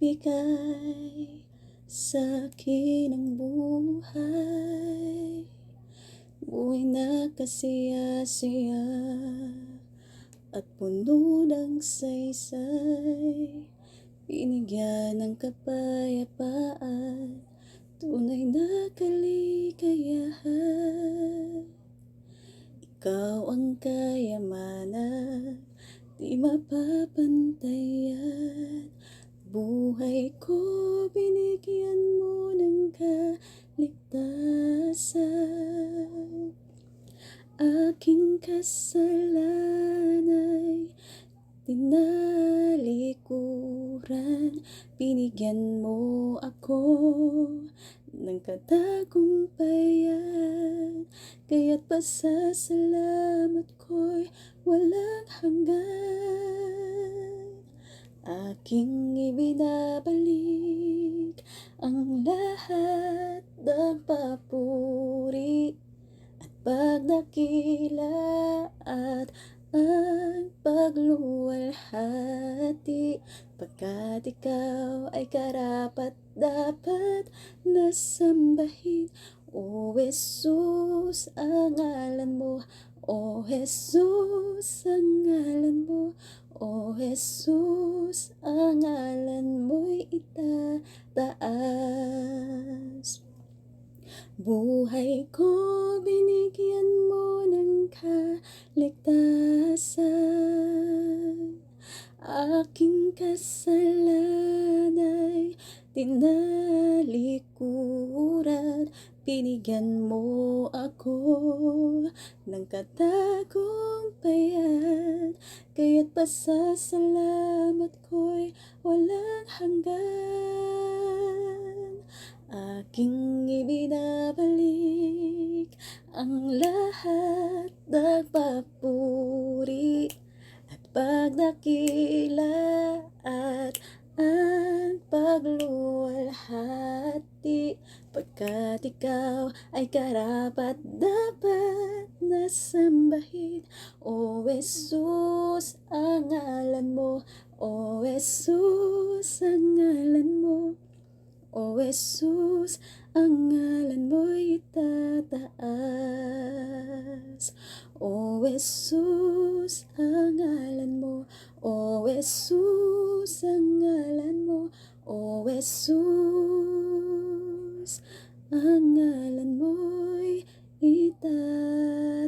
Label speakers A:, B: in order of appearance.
A: nagbigay sa akin ng buhay. Buhay na kasiya-siya at puno ng saysay. Binigyan ng kapayapaan Tunay na kaligayahan. Ikaw ang kayamanan Di mapapantayan Buhay ko binigyan mo ng kaligtasan. Aking kasalanan ay tinalikuran. Binigyan mo ako ng katagumpayan. Kaya't pasasalamat ko'y walang hanggan Aking ibinabalik ang lahat ng papuri At pagdakila at ang pagluwalhati. Pagkat ikaw ay karapat dapat na sambahin. O Jesus, ang ngalan mo. O Jesus, ang ngalan mo. O Jesus, ang ngalan mo'y itataas. Buhay ko binigyan mo ng kaligtasan. Aking kasalanan ay tinalikuran Binigyan mo ako ng katagumpayan Kaya't pasasalamat ko'y walang hanggan. Aking ibinabalik ang lahat ng papuri At pagdakila at ang pagluwalhati. Pagkat ikaw ay karapat dapat na sambahin O Jesus, ang ngalan mo. O Jesus, ang ngalan mo. O Jesus, ang ngalan mo'y itataas O Jesus, ang ngalan mo. O Jesus, ang ngalan mo. O Jesus, ang ngalan mo'y itataas